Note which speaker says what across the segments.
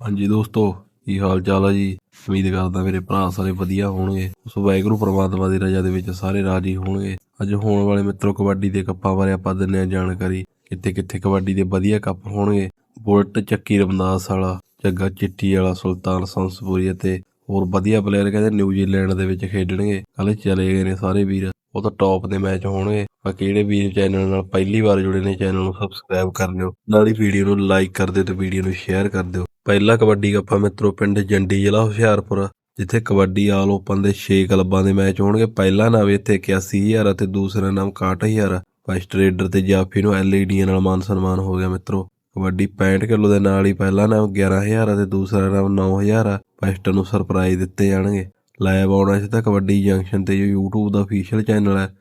Speaker 1: ਹਾਂਜੀ ਦੋਸਤੋ, ਕੀ ਹਾਲ ਚਾਲ ਆ ਜੀ? ਉਮੀਦ ਕਰਦਾ ਮੇਰੇ ਭਰਾ ਸਾਰੇ ਵਧੀਆ ਹੋਣਗੇ। ਸੋ ਵਾਹਿਗੁਰੂ ਪ੍ਰਮਾਤਮਾ ਦੀ ਰਜ਼ਾ ਦੇ ਵਿੱਚ ਸਾਰੇ ਰਾਜੀ ਹੋਣਗੇ। ਅੱਜ ਹੋਣ ਵਾਲੇ ਮਿੱਤਰੋ, ਕਬੱਡੀ ਦੇ ਕੱਪਾਂ ਬਾਰੇ ਆਪਾਂ ਦਿੰਨੇ ਆ ਜਾਣਕਾਰੀ ਕਿੱਥੇ ਕਿੱਥੇ ਕਬੱਡੀ ਦੇ ਵਧੀਆ ਕੱਪ ਹੋਣਗੇ। ਬੁਲਟ ਚੱਕੀ ਰਮਦਾਸ ਵਾਲਾ, ਜੱਗਾ ਚਿੱਟੀ ਵਾਲਾ, ਸੁਲਤਾਨ ਸੰਸਪੁਰੀ ਅਤੇ ਹੋਰ ਵਧੀਆ ਪਲੇਅਰ ਕਹਿੰਦੇ ਨਿਊਜ਼ੀਲੈਂਡ ਦੇ ਵਿੱਚ ਖੇਡਣਗੇ। ਕੱਲ ਚਲੇ ਗਏ ਨੇ ਸਾਰੇ ਵੀਰ। ਉਹ ਤਾਂ ਟੌਪ ਦੇ ਮੈਚ ਹੋਣਗੇ। ਬਾਕੀ ਜਿਹੜੇ ਵੀਰ ਚੈਨਲ ਨਾਲ ਪਹਿਲੀ ਵਾਰ ਜੁੜੇ ਨੇ ਚੈਨਲ ਨੂੰ ਸਬਸਕ੍ਰਾਈਬ ਕਰ ਲਿਓ ਨਾਲ ਹੀ ਵੀਡੀਓ ਨੂੰ ਲਾਈਕ ਕਰ ਦਿਓ ਤੇ ਵੀਡੀਓ ਨੂੰ ਸ਼ੇਅਰ ਕਰ ਦਿਓ। ਪਹਿਲਾ ਕਬੱਡੀ ਕੱਪ ਆ ਮਿੱਤਰੋ, ਪਿੰਡ ਜੰਡੀ ਜ਼ਿਲ੍ਹਾ ਹੁਸ਼ਿਆਰਪੁਰ, ਜਿੱਥੇ ਕਬੱਡੀ ਆਲ ਓਪਨ ਦੇ 6 ਕਲੱਬਾਂ ਦੇ ਮੈਚ ਹੋਣਗੇ। ਪਹਿਲਾ ਨਾਮ ਇੱਥੇ 81000 ਅਤੇ ਦੂਸਰਾ ਨਾਮ 61000 ਫਸਟ ਰੇਡਰ ਤੇ ਜਾਫੀ ਨੂੰ ਐਲਈਡੀ ਨਾਲ ਮਾਨ ਸਨਮਾਨ ਹੋ ਗਿਆ ਮਿੱਤਰੋ। ਕਬੱਡੀ 65 ਕਿਲੋ ਦੇ ਨਾਲ ਹੀ ਪਹਿਲਾ ਨਾਮ 11000 ਅਤੇ ਦੂਸਰਾ ਨਾਮ 9000 ਫਸਟ ਨੂੰ ਸਰਪ੍ਰਾਈਜ਼ ਦਿੱਤੇ ਜਾਣਗੇ। ਲਾਈਵ ਆਉਣਾ ਸੀ ਕਬੱਡੀ ਜੰਕਸ਼ਨ ਤੇ ਜੋ YouTube ਦਾ ਅਫੀਸ਼ੀਅਲ ਚੈਨਲ ਹੈ।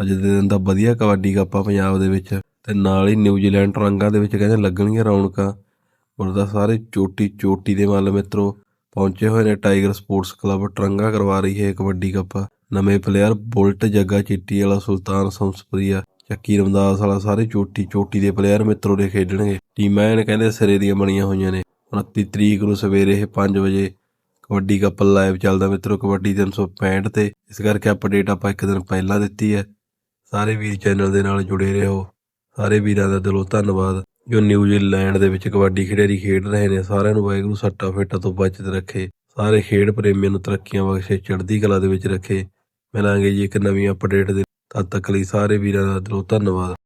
Speaker 1: ਅੱਜ ਦੇ ਦਿਨ ਦਾ ਵਧੀਆ ਕਬੱਡੀ ਕੱਪਾ ਪੰਜਾਬ ਦੇ ਵਿੱਚ। ਤੇ ਨਾਲ ਹੀ ਨਿਊਜ਼ੀਲੈਂਡ ਟਰੰਗਾਂ ਦੇ ਵਿੱਚ ਕਹਿੰਦੇ ਲੱਗਣਗੀਆਂ ਰੌਣਕਾਂ। ਉਹਦਾ ਸਾਰੇ ਚੋਟੀ ਚੋਟੀ ਦੇ ਮੱਲ ਮਿੱਤਰੋ, ਪਹੁੰਚੇ ਹੋਏ ਨੇ ਟਾਈਗਰ ਸਪੋਰਟਸ ਕਲੱਬ ਟਰੰਗਾ ਕਰਵਾ ਰਹੀ ਹੈ ਕਬੱਡੀ ਕੱਪ। ਨਵੇਂ ਪਲੇਅਰ ਬੁਲਟ ਜੱਗਾ ਚਿੱਟੀ ਵਾਲਾ ਸੁਲਤਾਨ ਸੰਸਪਰੀਆ, ਚੱਕੀ ਰਮਦਾਸ ਵਾਲਾ ਸਾਰੇ ਚੋਟੀ ਚੋਟੀ ਦੇ ਪਲੇਅਰ ਮਿੱਤਰੋ ਦੇ ਖੇਡਣਗੇ। ਟੀਮਾਂ ਐਨ ਕਹਿੰਦੇ ਸਿਰੇ ਦੀਆਂ ਬਣੀਆਂ ਹੋਈਆਂ ਨੇ। 29 ਤਰੀਕ ਨੂੰ ਸਵੇਰੇ ਇਹ 5 ਵਜੇ ਕਬੱਡੀ ਕੱਪਲ ਲਾਈਵ ਚੱਲਦਾ ਮਿੱਤਰੋ, ਕਬੱਡੀ 365 ਤੇ ਇਸ ਕਰਕੇ ਅਪਡੇਟ ਆਪਾਂ ਇੱਕ ਦਿਨ ਪਹਿਲਾਂ ਦਿੱਤੀ ਹੈ। ਸਾਰੇ ਵੀਰ ਚੈਨਲ ਦੇ ਨਾਲ ਜੁੜੇ ਰਹੋ। ਸਾਰੇ ਵੀਰਾਂ ਦਾ ਦਿਲੋਂ ਧੰਨਵਾਦ। ਜੋ ਨਿਊਜ਼ੀਲੈਂਡ ਦੇ ਵਿੱਚ ਕਬੱਡੀ ਖਿਡਾਰੀ ਖੇਡ ਰਹੇ ਨੇ, ਸਾਰਿਆਂ ਨੂੰ ਵਾਹਿਗੁਰੂ ਸੱਟਾ ਫੇਟਾ ਤੋਂ ਬਚਤ ਰੱਖੇ। ਸਾਰੇ ਖੇਡ ਪ੍ਰੇਮੀਆਂ ਨੂੰ ਤਰੱਕੀਆਂ ਬਖਸ਼ੇ, ਚੜ੍ਹਦੀ ਕਲਾ ਦੇ ਵਿੱਚ ਰੱਖੇ। ਮਿਲਾਂਗੇ ਜੀ ਇੱਕ ਨਵੀਂ ਅਪਡੇਟ ਦੇ ਤਦ ਤੱਕ ਲਈ ਸਾਰੇ ਵੀਰਾਂ ਦਾ ਦਿਲੋਂ ਧੰਨਵਾਦ।